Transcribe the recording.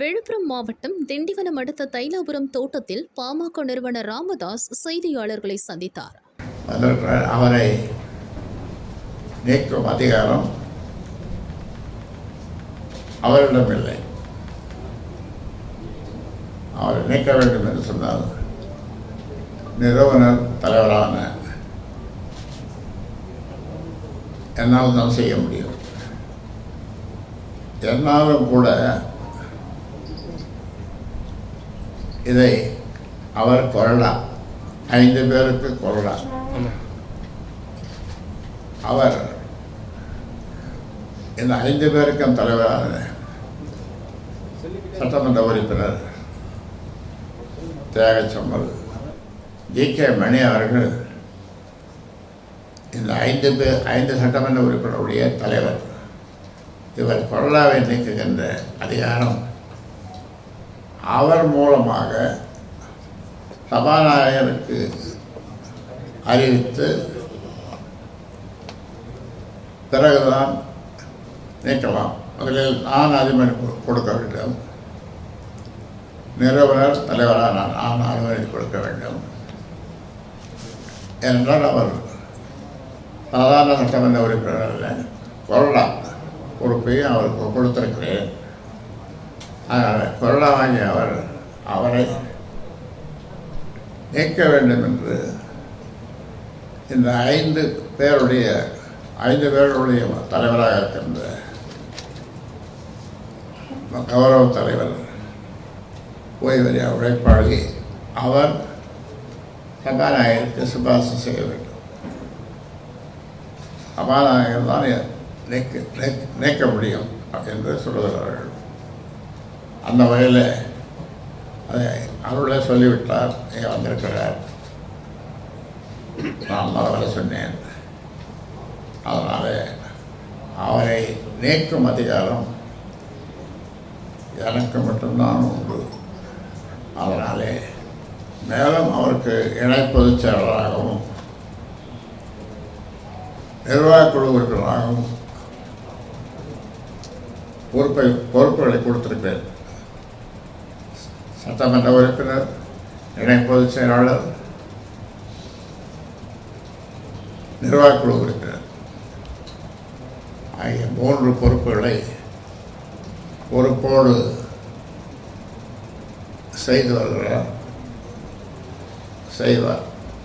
விழுப்புரம் மாவட்டம் திண்டிவனம் அடுத்த தைலாபுரம் தோட்டத்தில் பாமக நிறுவனர் ராமதாஸ் செய்தியாளர்களை சந்தித்தார். அவரை நீக்கும் அதிகாரம் அவரிடம் இல்லை. அவரை நீக்க வேண்டும் என்று சொன்னால் நிறுவனர் தலைவரான என்னால் தான் செய்ய முடியும். என்னாலும் கூட இதை அவர் கொள்ளலாம் ஐந்து பேருக்கு கொள்ளலாம் அவர் இந்த ஐந்து பேருக்கும் தலைவரான சட்டமன்ற உறுப்பினர் தியாகச்சம்மல் ஜி கே மணி அவர்கள் இந்த ஐந்து பேர் ஐந்து சட்டமன்ற உறுப்பினருடைய தலைவர். இவர் கொரோனாவை நீக்குகின்ற அதிகாரம் அவர் மூலமாக சபாநாயகருக்கு அறிவித்து பிறகுதான் நீக்கலாம். அதில் நான் அதிமதி கொடுக்க வேண்டும். நிறுவனர் தலைவராக நான் நான் அனுமதி கொடுக்க வேண்டும் என்றால் அவர் சாதாரண சட்டமன்ற உறுப்பினர் அல்ல கொரோனா பொறுப்பையும் அவருக்கு கொடுத்திருக்கிறேன். அதனால் கொரோனா வாங்கி அவர் அவரை நீக்க வேண்டும் என்று இந்த ஐந்து பேருடைய ஐந்து பேருடைய தலைவராக இருக்கின்ற கௌரவ தலைவர் ஓய்வறிய உழைப்பாளி அவர் சபாநாயகருக்கு சிபாரிசு செய்ய வேண்டும். சபாநாயகர் தான் நீக்க நீக்க- நீக்க முடியும் என்று சொல்லுகிறார்கள். அந்த வகையில் அதை அருளை சொல்லிவிட்டார் இங்கே வந்திருக்கிறார். நான் தான் சொன்னேன். அதனால் அவரை நீக்கும் அதிகாரம் எனக்கு மட்டும்தான் உண்டு. அதனாலே மேலும் அவருக்கு இணை செயலராகவும் நிர்வாகக் குழு உறுப்பினராகவும் பொறுப்பை பொறுப்புகளை கொடுத்திருக்கிறேன் சட்டமன்ற உறுப்பினர் இணை பொதுச் செயலாளர். நிர்வாகக்குழு உறுப்பினர் ஆகிய மூன்று பொறுப்புகளை பொறுப்போடு செய்து வருகிறார். செய்வார்.